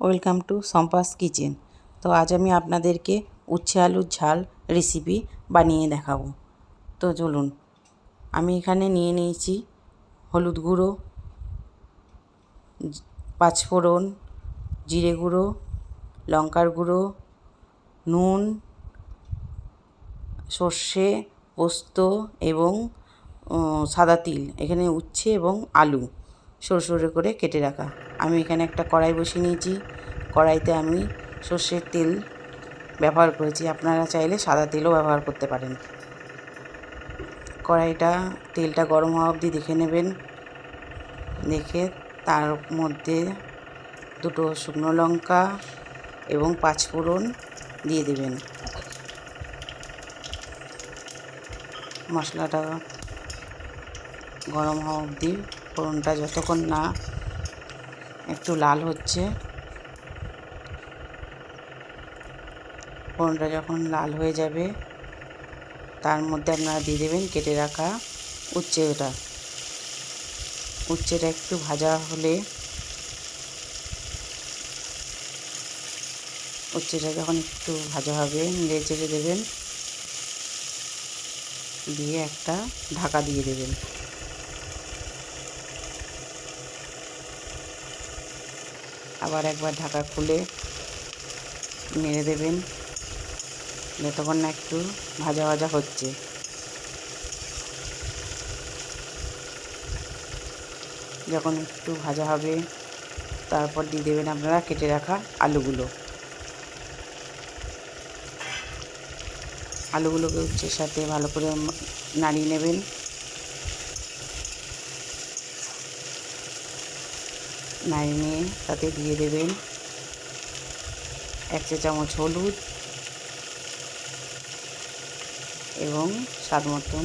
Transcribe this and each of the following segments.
Welcome to সম্পাস kitchen. তো আজ আমি আপনাদেরকে উচ্ছে আলুর ঝাল রেসিপি বানিয়ে দেখাবো। তো চলুন, আমি এখানে নিয়ে নিয়েছি হলুদ গুঁড়ো পাঁচফোড়ন জিরে গুঁড়ো, লঙ্কার গুঁড়ো, নুন, সর্ষে, পোস্ত এবং সাদা তিল। এখানে উচ্ছে এবং আলু। সরু সরু করে কেটে রাখা। আমি এখানে একটা কড়াই বসিয়ে নিয়েছি। কড়াইতে আমি সর্ষের তেল ব্যবহার করেছি। আপনারা চাইলে সাদা তেলও ব্যবহার করতে পারেন। কড়াইটা, তেলটা গরম হওয়া অবধি দেখে নেবেন। দেখে তার মধ্যে দুটো শুকনো লঙ্কা এবং পাঁচফোড়ন দিয়ে দেবেন। মশলাটা গরম হওয়া অবধি ফোড়নটা যতক্ষণ না একটু লাল হচ্ছে। ফোড়নটা যখন লাল হয়ে যাবে, তার মধ্যে আপনারা দিয়ে দেবেন কেটে রাখা উচ্ছেটা। উচ্ছেটা একটু ভাজা হলে উচ্ছেটা যখন একটু ভাজা হবে, নেড়ে চেড়ে দেবেন। দিয়ে একটা ঢাকা দিয়ে দেবেন। আবার একবার ঢাকা খুলে নেড়ে দেবেন। যতক্ষণ না একটু ভাজা ভাজা হচ্ছে। যখন একটু ভাজা হবে, তারপর দিয়ে দেবেন আপনারা কেটে রাখা আলুগুলো। আলুগুলোকে উচ্ছের সাথে ভালো করে নাড়িয়ে নেবেন। নাড়িয়ে তাতে দিয়ে দেবেন এক চা চামচ হলুদ এবং স্বাদ মতন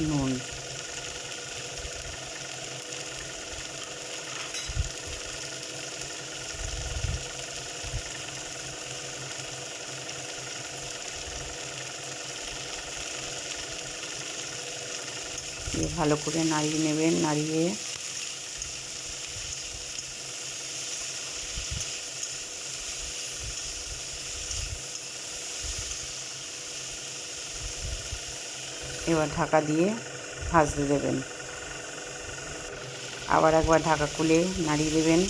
নুন। ভালো করে নাড়িয়ে নেবেন, নাড়িয়ে। এবার ঢাকা দিয়ে ভাজতে দেবেন। আবার একবার ঢাকা খুলে নাড়িয়ে দেবেন।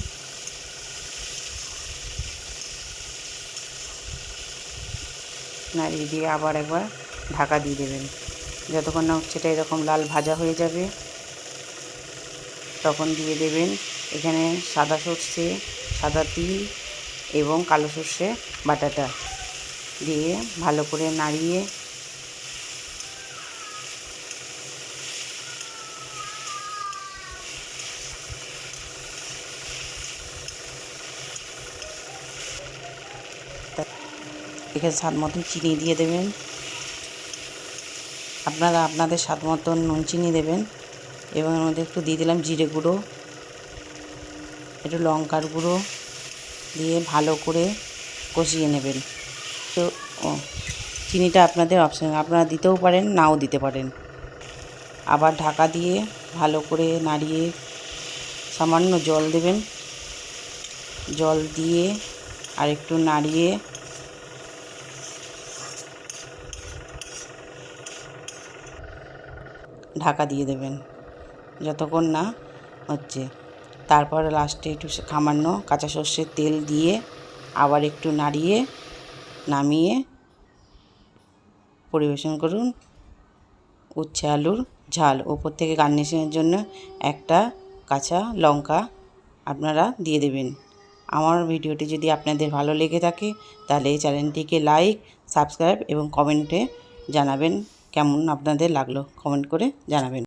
নাড়িয়ে দিয়ে আবার একবার ঢাকা দিয়ে দেবেন। যতক্ষণ না উচ্ছেটা এরকম লাল ভাজা হয়ে যাবে, তখন দিয়ে দেবেন এখানে সাদা সর্ষে, সাদা তিল এবং কালো সর্ষে বাটাটা দিয়ে ভালো করে নাড়িয়ে এখানে স্বাদ মতন চিনি দিয়ে দেবেন। আপনারা আপনাদের স্বাদ মতন নুন, চিনি দেবেন। এবং এর মধ্যে একটু দিয়ে দিলাম জিরে গুঁড়ো। একটু লঙ্কার গুঁড়ো দিয়ে ভালো করে কষিয়ে নেবেন। তো, ও, চিনিটা আপনাদের অপশান আপনারা দিতেও পারেন, নাও দিতে পারেন। আবার ঢাকা দিয়ে ভালো করে নাড়িয়ে সামান্য জল দেবেন। জল দিয়ে আর একটু নাড়িয়ে ঢাকা দিয়ে দেবেন, যতক্ষণ না হচ্ছে। তারপরে লাস্টে একটু সামান্য কাঁচা সর্ষের তেল দিয়ে আবার একটু নাড়িয়ে, নামিয়ে পরিবেশন করুন। উচ্ছে আলুর ঝাল, ওপর থেকে গার্নিশিংয়ের জন্য একটা কাঁচা লঙ্কা আপনারা দিয়ে দেবেন। আমার ভিডিওটি যদি আপনাদের ভালো লেগে থাকে, তাহলে এই চ্যানেলটিকে লাইক সাবস্ক্রাইব এবং কমেন্টে জানাবেন। কেমন আপনাদের লাগল? কমেন্ট করে জানাবেন।